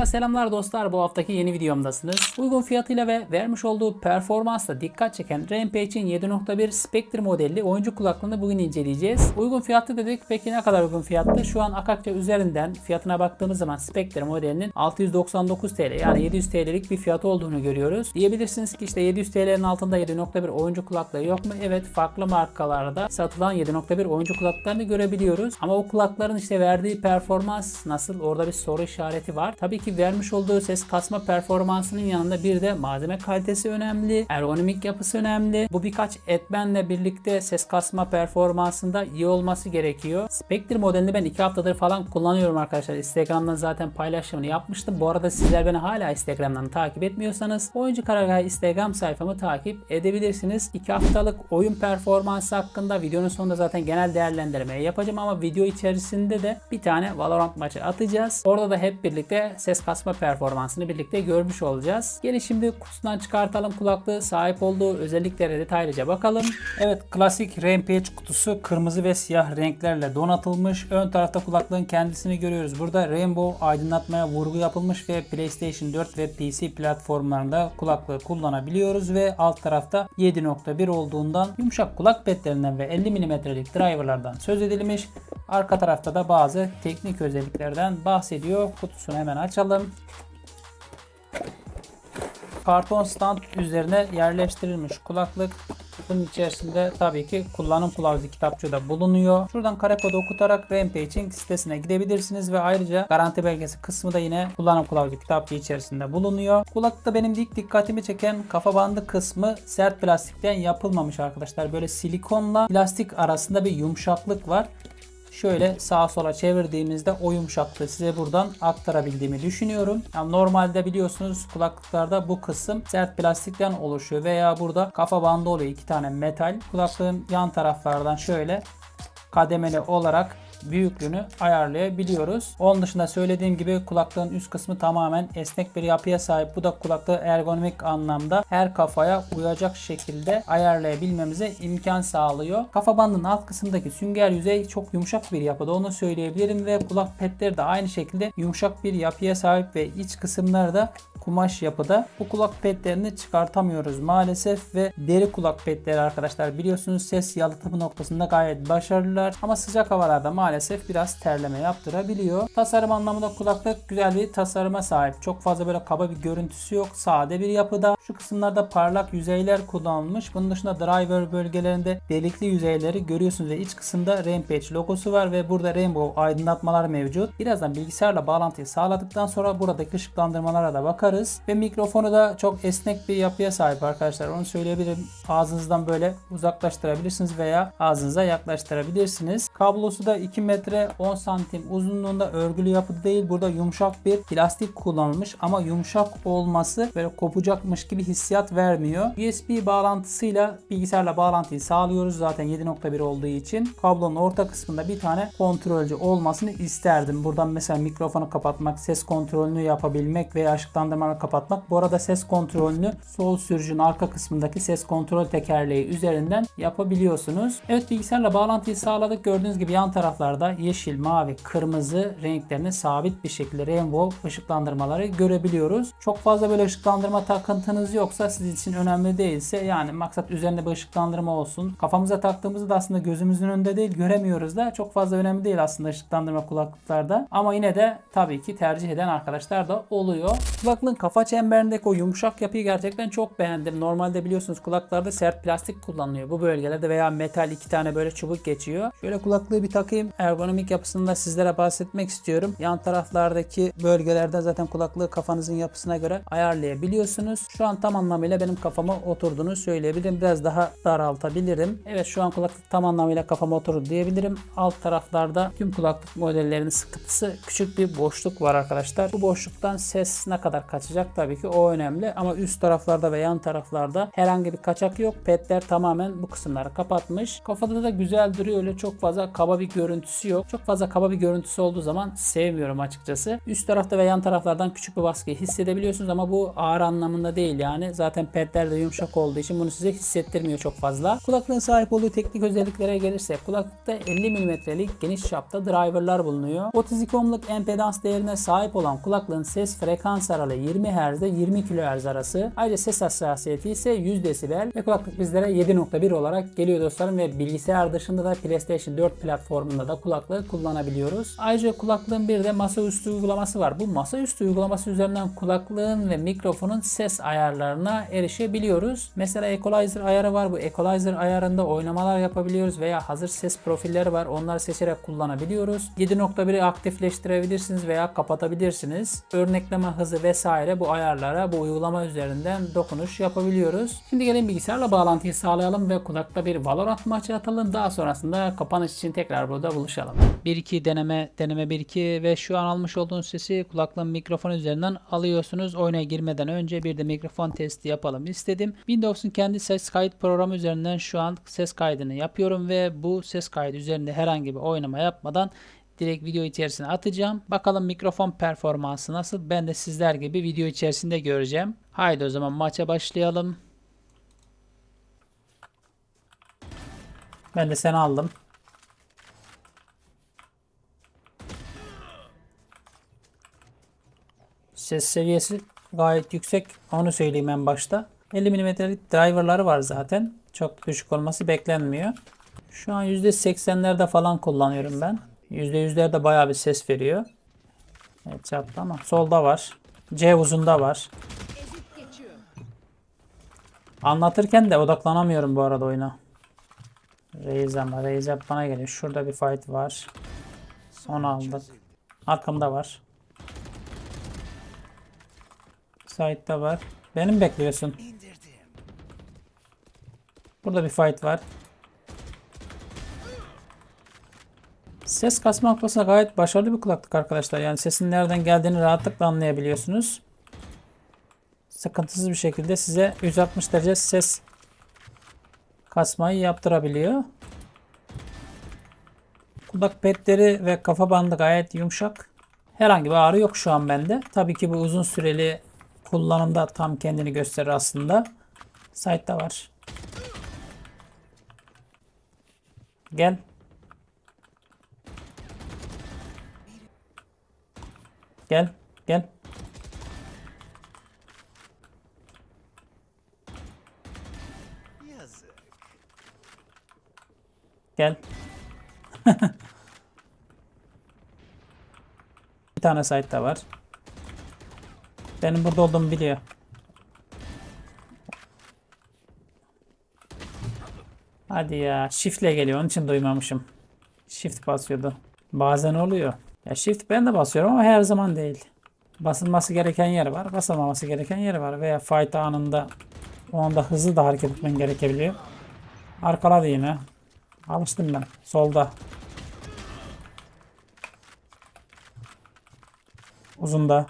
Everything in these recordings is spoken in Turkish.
Merhaba selamlar dostlar bu haftaki yeni videomdasınız. Uygun fiyatıyla ve vermiş olduğu performansla dikkat çeken Rampage'in 7.1 Spectre modelli oyuncu kulaklığını bugün inceleyeceğiz. Uygun fiyatlı dedik peki ne kadar uygun fiyatlı? Şu an Akakça üzerinden fiyatına baktığımız zaman Spectre modelinin 699 TL yani 700 TL'lik bir fiyatı olduğunu görüyoruz. Diyebilirsiniz ki işte 700 TL'nin altında 7.1 oyuncu kulaklığı yok mu? Evet farklı markalarda satılan 7.1 oyuncu kulaklıklarını görebiliyoruz. Ama o kulakların işte verdiği performans nasıl? Orada bir soru işareti var. Tabii ki vermiş olduğu ses kasma performansının yanında bir de malzeme kalitesi önemli. Ergonomik yapısı önemli. Bu birkaç etmenle birlikte ses kasma performansında iyi olması gerekiyor. Spectre modelini ben 2 haftadır falan kullanıyorum arkadaşlar. Instagram'dan zaten paylaşımını yapmıştım. Bu arada sizler beni hala Instagram'dan takip etmiyorsanız Oyuncu Karargahı Instagram sayfamı takip edebilirsiniz. 2 haftalık oyun performansı hakkında videonun sonunda zaten genel değerlendirmeyi yapacağım ama video içerisinde de bir tane Valorant maçı atacağız. Orada da hep birlikte ses kasma performansını birlikte görmüş olacağız. Gelin şimdi kutusundan çıkartalım kulaklığı. Sahip olduğu özelliklere detaylıca bakalım. Evet klasik Rampage kutusu kırmızı ve siyah renklerle donatılmış. Ön tarafta kulaklığın kendisini görüyoruz. Burada Rainbow aydınlatmaya vurgu yapılmış ve PlayStation 4 ve PC platformlarında kulaklığı kullanabiliyoruz ve alt tarafta 7.1 olduğundan yumuşak kulak petlerinden ve 50 mm'lik driverlardan söz edilmiş. Arka tarafta da bazı teknik özelliklerden bahsediyor. Kutusunu hemen açalım. Karton stand üzerine yerleştirilmiş kulaklık. Bunun içerisinde tabii ki kullanım kılavuzu kitapçığı da bulunuyor. Şuradan kare kodu okutarak Rampage'in sitesine gidebilirsiniz ve ayrıca garanti belgesi kısmı da yine kullanım kılavuzu kitapçığı içerisinde bulunuyor. Kulaklıkta benim ilk dikkatimi çeken kafa bandı kısmı sert plastikten yapılmamış arkadaşlar. Böyle silikonla plastik arasında bir yumuşaklık var şöyle sağa sola çevirdiğimizde o yumuşaklığı size buradan aktarabildiğimi düşünüyorum. Yani normalde biliyorsunuz kulaklıklarda bu kısım sert plastikten oluşuyor veya burada kafa bandı oluyor iki tane metal. Kulaklığın yan taraflardan şöyle kademeli olarak büyüklüğünü ayarlayabiliyoruz. Onun dışında söylediğim gibi kulaklığın üst kısmı tamamen esnek bir yapıya sahip. Bu da kulaklığı ergonomik anlamda her kafaya uyacak şekilde ayarlayabilmemize imkan sağlıyor. Kafa bandının alt kısmındaki sünger yüzey çok yumuşak bir yapıda onu söyleyebilirim ve kulak petleri de aynı şekilde yumuşak bir yapıya sahip ve iç kısımları da kumaş yapıda. Bu kulak petlerini çıkartamıyoruz maalesef ve deri kulak petleri arkadaşlar biliyorsunuz ses yalıtımı noktasında gayet başarılılar ama sıcak havalarda maalesef biraz terleme yaptırabiliyor. Tasarım anlamında kulaklık güzel bir tasarıma sahip. Çok fazla böyle kaba bir görüntüsü yok. Sade bir yapıda. Şu kısımlarda parlak yüzeyler kullanılmış. Bunun dışında driver bölgelerinde delikli yüzeyleri görüyorsunuz ve iç kısımda Rampage logosu var ve burada rainbow aydınlatmalar mevcut. Birazdan bilgisayarla bağlantıyı sağladıktan sonra buradaki ışıklandırmalara da bakarız ve mikrofonu da çok esnek bir yapıya sahip arkadaşlar. Onu söyleyebilirim. Ağzınızdan böyle uzaklaştırabilirsiniz veya ağzınıza yaklaştırabilirsiniz. Kablosu da 2 metre 10 santim uzunluğunda örgülü yapı değil. Burada yumuşak bir plastik kullanılmış ama yumuşak olması böyle kopacakmış gibi hissiyat vermiyor. USB bağlantısıyla bilgisayarla bağlantıyı sağlıyoruz zaten 7.1 olduğu için. Kablonun orta kısmında bir tane kontrolcü olmasını isterdim. Buradan mesela mikrofonu kapatmak, ses kontrolünü yapabilmek veya ışıklandırmaları kapatmak. Bu arada ses kontrolünü sol sürücünün arka kısmındaki ses kontrol tekerleği üzerinden yapabiliyorsunuz. Evet bilgisayarla bağlantıyı sağladık. Gördüğünüz gibi yan taraflarda yeşil, mavi, kırmızı renklerini sabit bir şekilde rainbow ışıklandırmaları görebiliyoruz. Çok fazla böyle ışıklandırma takıntınız yoksa sizin için önemli değilse yani maksat üzerinde bir ışıklandırma olsun. Kafamıza taktığımızda da aslında gözümüzün önünde değil göremiyoruz da çok fazla önemli değil aslında ışıklandırma kulaklıklarda. Ama yine de tabii ki tercih eden arkadaşlar da oluyor. Kulaklığın kafa çemberindeki o yumuşak yapıyı gerçekten çok beğendim. Normalde biliyorsunuz kulaklarda sert plastik kullanılıyor. Bu bölgelerde veya metal iki tane böyle çubuk geçiyor. Şöyle kulaklığı bir takayım. Ergonomik yapısında sizlere bahsetmek istiyorum. Yan taraflardaki bölgelerde zaten kulaklığı kafanızın yapısına göre ayarlayabiliyorsunuz. Şu an tam anlamıyla benim kafama oturduğunu söyleyebilirim. Biraz daha daraltabilirim. Evet şu an kulaklık tam anlamıyla kafama oturdu diyebilirim. Alt taraflarda tüm kulaklık modellerinin sıkıntısı küçük bir boşluk var arkadaşlar. Bu boşluktan ses ne kadar kaçacak tabii ki o önemli. Ama üst taraflarda ve yan taraflarda herhangi bir kaçak yok. Petler tamamen bu kısımları kapatmış. Kafada da güzel duruyor. Öyle çok fazla kaba bir görüntüsü yok. Çok fazla kaba bir görüntüsü olduğu zaman sevmiyorum açıkçası. Üst tarafta ve yan taraflardan küçük bir baskıyı hissedebiliyorsunuz ama bu ağır anlamında değil yani. Zaten pedler de yumuşak olduğu için bunu size hissettirmiyor çok fazla. Kulaklığın sahip olduğu teknik özelliklere gelirse kulaklıkta 50 mm'lik geniş çapta driverlar bulunuyor. 32 ohmluk empedans değerine sahip olan kulaklığın ses frekans aralığı 20 Hz ile 20 kHz arası. Ayrıca ses hassasiyeti ise 100 desibel ve kulaklık bizlere 7.1 olarak geliyor dostlarım ve bilgisayar dışında da PlayStation 4 platformunda da kulaklığı kullanabiliyoruz. Ayrıca kulaklığın bir de masaüstü uygulaması var. Bu masaüstü uygulaması üzerinden kulaklığın ve mikrofonun ses ayarlarına erişebiliyoruz. Mesela equalizer ayarı var. Bu equalizer ayarında oynamalar yapabiliyoruz veya hazır ses profilleri var. Onları seçerek kullanabiliyoruz. 7.1'i aktifleştirebilirsiniz veya kapatabilirsiniz. Örnekleme hızı vesaire bu ayarlara bu uygulama üzerinden dokunuş yapabiliyoruz. Şimdi gelin bilgisayarla bağlantıyı sağlayalım ve kulakta bir Valorant maçı atalım. Daha sonrasında kapanış için tekrar burada buluşalım. 1-2 deneme deneme 1-2 ve şu an almış olduğunuz sesi kulaklığın mikrofon üzerinden alıyorsunuz. Oyuna girmeden önce bir de mikrofon testi yapalım istedim. Windows'un kendi ses kayıt programı üzerinden şu an ses kaydını yapıyorum ve bu ses kaydı üzerinde herhangi bir oynama yapmadan direkt video içerisine atacağım. Bakalım mikrofon performansı nasıl? Ben de sizler gibi video içerisinde göreceğim. Haydi o zaman maça başlayalım. Ben de seni aldım. Ses seviyesi gayet yüksek. Onu söyleyeyim en başta. 50 mm'lik driverları var zaten. Çok düşük olması beklenmiyor. Şu an %80'lerde falan kullanıyorum ben. %100'lerde bayağı bir ses veriyor. Evet çarptı ama solda var. C uzunda var. Anlatırken de odaklanamıyorum bu arada oyuna. Reis ama Reis bana geliyor. Şurada bir fight var. Onu aldık. Arkamda var. Side'da var. Benim bekliyorsun. Burada bir fight var. Ses kasma noktasında gayet başarılı bir kulaklık arkadaşlar. Yani sesin nereden geldiğini rahatlıkla anlayabiliyorsunuz. Sıkıntısız bir şekilde size 160 derece ses kasmayı yaptırabiliyor. Kulak petleri ve kafa bandı gayet yumuşak. Herhangi bir ağrı yok şu an bende. Tabii ki bu uzun süreli kullanımda tam kendini gösterir aslında. Site'da var. Gel. Gel. Gel. Gel. bir tane site'da var. Benim burada olduğumu biliyor. Hadi ya. Shift'le geliyor. Onun için duymamışım. Shift basıyordu. Bazen oluyor. Ya shift ben de basıyorum ama her zaman değil. Basılması gereken yer var. Basılmaması gereken yer var. Veya fight anında o anda hızlı da hareket etmen gerekebiliyor. Arkaladı yine. Alıştım ben. Solda. Uzunda.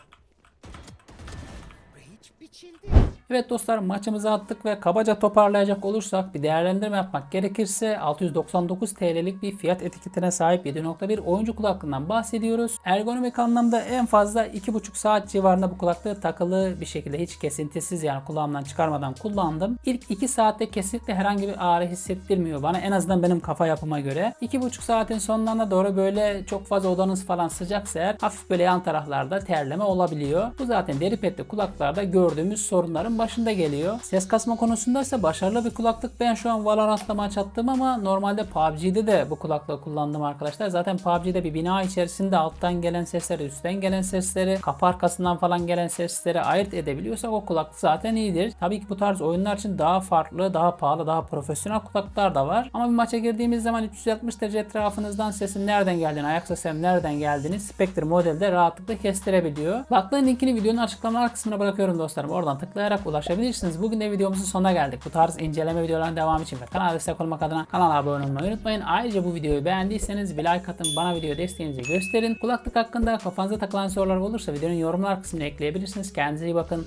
Evet dostlar maçımızı attık ve kabaca toparlayacak olursak bir değerlendirme yapmak gerekirse 699 TL'lik bir fiyat etiketine sahip 7.1 oyuncu kulaklığından bahsediyoruz. Ergonomik anlamda en fazla 2,5 saat civarında bu kulaklığı takılı bir şekilde hiç kesintisiz yani kulağımdan çıkarmadan kullandım. İlk 2 saatte kesinlikle herhangi bir ağrı hissettirmiyor bana en azından benim kafa yapıma göre. 2,5 saatin sonlarına doğru böyle çok fazla odanız falan sıcaksa eğer hafif böyle yan taraflarda terleme olabiliyor. Bu zaten deri petli kulaklarda gördüğümüz sorunların başında geliyor. Ses kasma konusunda ise başarılı bir kulaklık. Ben şu an Valorant'ta maç attım ama normalde PUBG'de de bu kulaklığı kullandım arkadaşlar. Zaten PUBG'de bir bina içerisinde alttan gelen sesleri, üstten gelen sesleri, kapı arkasından falan gelen sesleri ayırt edebiliyorsak o kulaklık zaten iyidir. Tabii ki bu tarz oyunlar için daha farklı, daha pahalı, daha profesyonel kulaklıklar da var. Ama bir maça girdiğimiz zaman 360 derece etrafınızdan sesin nereden geldiğini, ayak seslerin nereden geldiğini Spectre modelde rahatlıkla kestirebiliyor. Kulaklığın linkini videonun açıklamalar kısmına bırakıyorum dostlarım. Oradan tıklayarak ulaşabilirsiniz. Bugün de videomuzun sonuna geldik. Bu tarz inceleme videolarının devamı için ve kanala destek olmak adına kanala abone olmayı unutmayın. Ayrıca bu videoyu beğendiyseniz bir like atın. Bana video desteğinizi gösterin. Kulaklık hakkında kafanıza takılan sorular olursa videonun yorumlar kısmına ekleyebilirsiniz. Kendinize iyi bakın.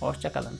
Hoşçakalın.